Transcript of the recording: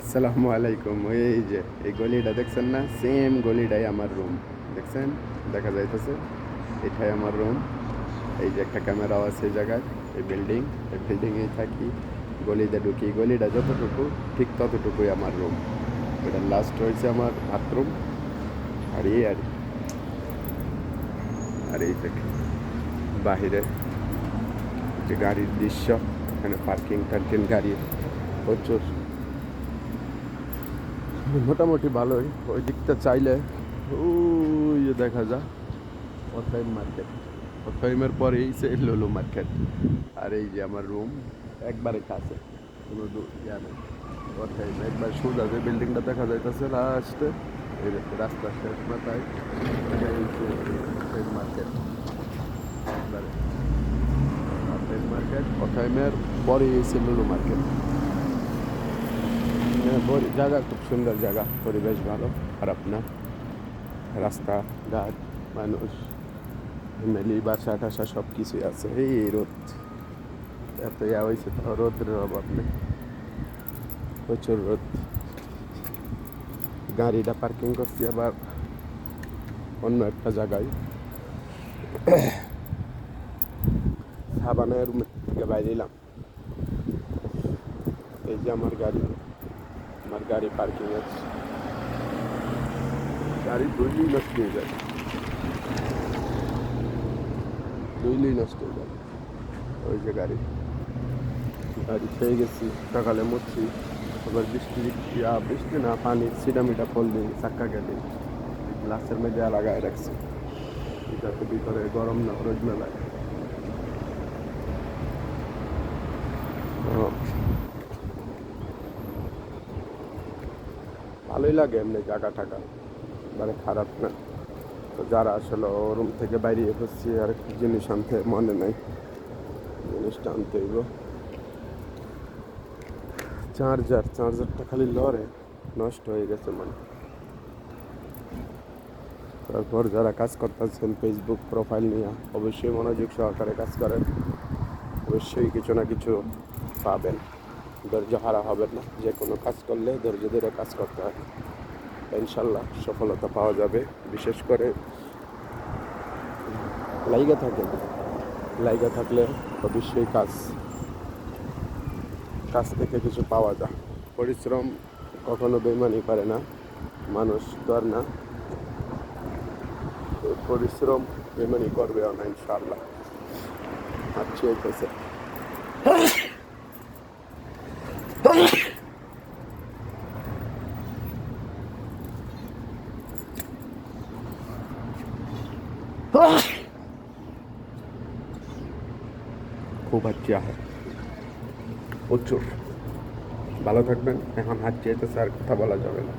আসসালামু আলাইকুম। এই যে, এই গলিটা দেখছেন না? সেম গলিটাই আমার রুম দেখছেন? দেখা যাইতেছে, এটাই আমার রুম এই যে একটা ক্যামেরাও আছে এই জায়গায়, এই বিল্ডিং এই বিল্ডিংয়েই থাকি, গলিতে ঢুকি। গলিটা যতটুকু, ঠিক ততটুকুই আমার রুম এটা লাস্ট হয়েছে আমার বাথরুম আর এই আর আর এই থেকে বাহিরে যে গাড়ির দৃশ্য, এখানে পার্কিং টার্কিং গাড়ি প্রচুর। মোটামুটি ভালোই। ওই দিকটা চাইলে, ওই দেখা যায় অথাইম মার্কেট অথাইমের পরেই সে লোলো মার্কেট আর এই যে আমার রুম একবারে কাছে। কোনো ইয়া নেই। অথাইম একবার সোজা যে বিল্ডিংটা দেখা যাইতেছে লাস্টে এই যে রাস্তা শেষ মাথায়, এই যে মার্কেট একবারে অথাইম মার্কেট অথাইমের পরেই এসে লোলো মার্কেট জায়গা খুব সুন্দর জায়গা, পরিবেশ ভালো, খারাপ না। রাস্তাঘাট, মানুষ, ফ্যামিলি, বাসা টাসা সব কিছুই আছে। এই রোদ, এত ইয়া হয়েছে তো রোদ্রের অভাব প্রচুর রোদ। গাড়িটা পার্কিং করছি আবার অন্য একটা জায়গায়। সাবানের রুমের থেকে বাইরে এলাম। এই যে আমার গাড়ি। আমার গাড়ি পার্কিং আছে গাড়ি দুইলেই নষ্ট হয়ে যাবে। দুইলেই নষ্ট হয়ে যাবে। ওই যে গাড়ি। গাড়ি খেয়ে গেছি, সকালে মুচ্ছি আবার বৃষ্টি বৃষ্টি না, পানি সিডামিটা ফল দিই চাক্কা গেলে গ্লাসের মধ্যে লাগায় রাখছি। যাতে ভিতরে গরম না, রোজ মেলায়। ভালোই লাগে এমনি জায়গা টাকা মানে খারাপ না। তো যারা আসলে রুম থেকে বাইরে হচ্ছি আর জিনিস আনতে মনে নেই। জিনিসটা আনতে হইব। চার্জার, চার্জারটা খালি লড়ে নষ্ট হয়ে গেছে মানে। তারপর যারা কাজ করতেছেন ফেসবুক প্রোফাইল নিয়ে, অবশ্যই মনোযোগ সহকারে কাজ করেন। অবশ্যই কিছু না কিছু পাবেন। ধৈর্য হারা হবেন না। যে কোনো কাজ করলে ধৈর্য ধরে কাজ করতে হয়। ইনশাল্লাহ সফলতা পাওয়া যাবে। বিশেষ করে লাইগা থাকে লাইগা থাকলে অবশ্যই কাজ কাজ থেকে কিছু পাওয়া যায়। পরিশ্রম কখনো বেমানি করে না। মানুষ তো আর না। পরিশ্রম বেমানি করবে না ইনশাল্লাহ আর চলতেছে খুব আচ্ছা হয় প্রচুর ভালো থাকবেন এখন হাত চেয়েছে স্যার কথা বলা যাবে না